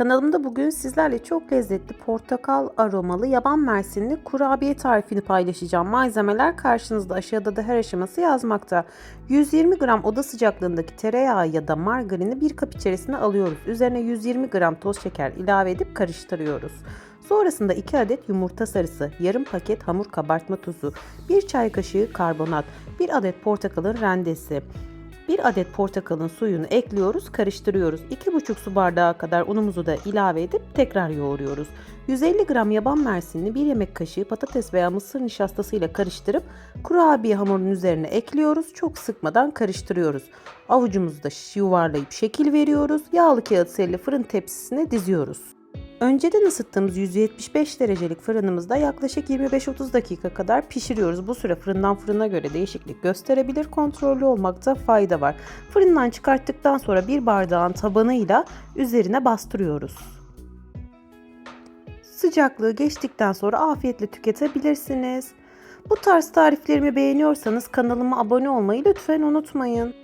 Kanalımda bugün sizlerle çok lezzetli portakal aromalı yaban mersinli kurabiye tarifini paylaşacağım. Malzemeler karşınızda aşağıda da her aşaması yazmakta. 120 gram oda sıcaklığındaki tereyağı ya da margarini bir kap içerisine alıyoruz. Üzerine 120 gram toz şeker ilave edip karıştırıyoruz. Sonrasında 2 adet yumurta sarısı, yarım paket hamur kabartma tozu, 1 çay kaşığı karbonat, 1 adet portakalın rendesi, 1 adet portakalın suyunu ekliyoruz, karıştırıyoruz. 2,5 su bardağı kadar unumuzu da ilave edip tekrar yoğuruyoruz. 150 gram yaban mersinli 1 yemek kaşığı patates veya mısır nişastası ile karıştırıp kurabiye hamurunun üzerine ekliyoruz. Çok sıkmadan karıştırıyoruz. Avucumuzu da yuvarlayıp şekil veriyoruz. Yağlı kağıt serili fırın tepsisine diziyoruz. Önceden ısıttığımız 175 derecelik fırınımızda yaklaşık 25-30 dakika kadar pişiriyoruz. Bu süre fırından fırına göre değişiklik gösterebilir. Kontrollü olmakta fayda var. Fırından çıkarttıktan sonra bir bardağın tabanıyla üzerine bastırıyoruz. Sıcaklığı geçtikten sonra afiyetle tüketebilirsiniz. Bu tarz tariflerimi beğeniyorsanız kanalıma abone olmayı lütfen unutmayın.